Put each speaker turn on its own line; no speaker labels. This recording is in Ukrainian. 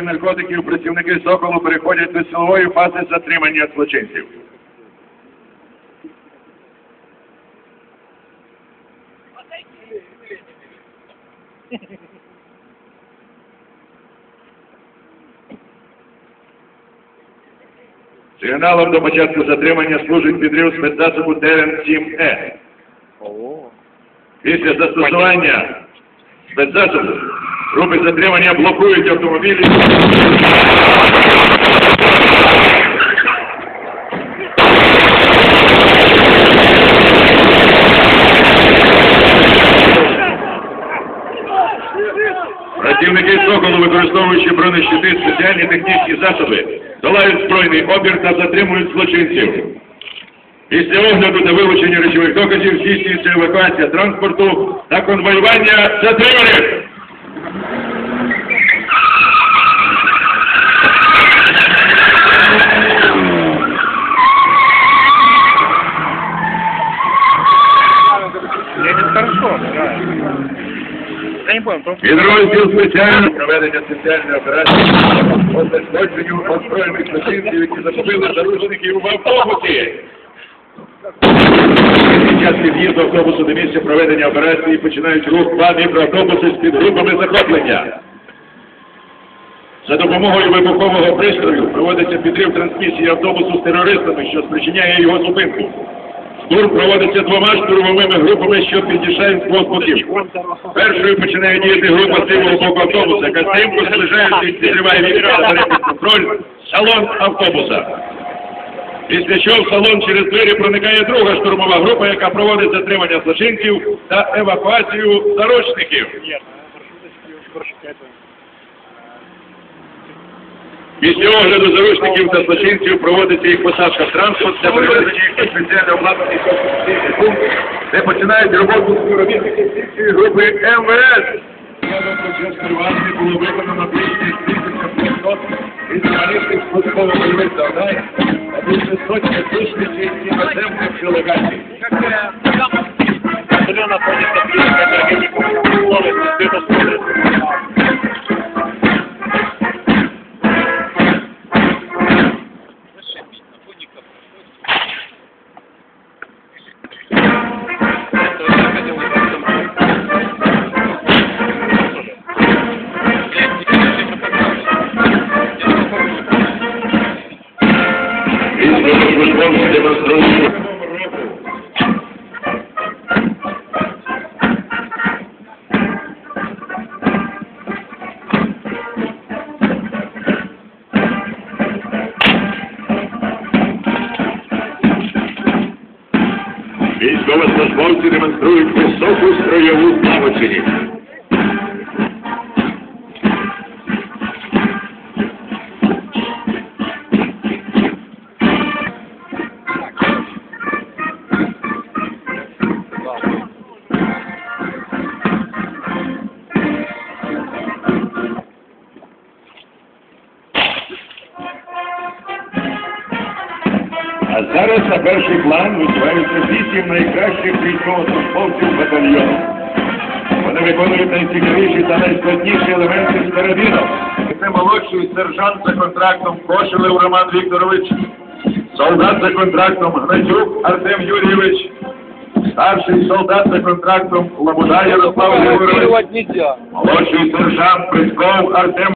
вживаючи наркотиків, працівники Соколу переходять до силової фази затримання злочинців. Сигналом до початку затримання служить підрив спецзасобу ТРН-7Е. Після застосування спецзасобу групи затримання блокують автомобілі. Працівники Соколу, використовуючи бронещити, спеціальні технічні засоби, долають збройний опір та затримують злочинців. Після огляду та вилучення речових доказів здійснюється евакуація транспорту та конвоювання затриманих. Підрозділ спеціального проведення спеціальної операції по знешкодженню озброєних злочинців, які захопили заручників в автобусі. Під час під'їзду автобусу до місця проведення операції починають рух два мікроавтобуси з підгрупами захоплення. За допомогою вибухового пристрою проводиться підрив трансмісії автобусу з терористами, що спричиняє його зупинку. Штурм проводиться двома штурмовими групами, що підійшають двох боків. Першою починає діяти група з лівого боку автобуса, яка стрімко зближаючись підриває вікна та бере під контроль салон автобуса. Після чого в салон через двері проникає друга штурмова група, яка проводить затримання злочинців та евакуацію заручників. Після огляду заручників та злочинців проводиться їх посадка в транспорт для перевезення їх на спеціально обладнаний консультаційний пункт, де починають роботу співробітники слідчої групи МВС. Було виконано більше 1500 різноманітних службово-бойових завдань, а більше сотні зустрічей і наземних делегацій.
Где находится клиника энергетиков? Слово, ты это смотришь.
Військовослужбовці демонструють. Високу строєву навиченість. А зараз на перший план висуваються вісім найкращих військовослужбовців батальйону. Вони виконують найцікавіші та найскладніші елементи старовінок. Це молодший сержант за контрактом Кошелев Роман Вікторович, солдат за контрактом Гнатюк Артем Юрійович, старший солдат за контрактом Лабуда Ярослав
нельзя.
молодший сержант Присков Артем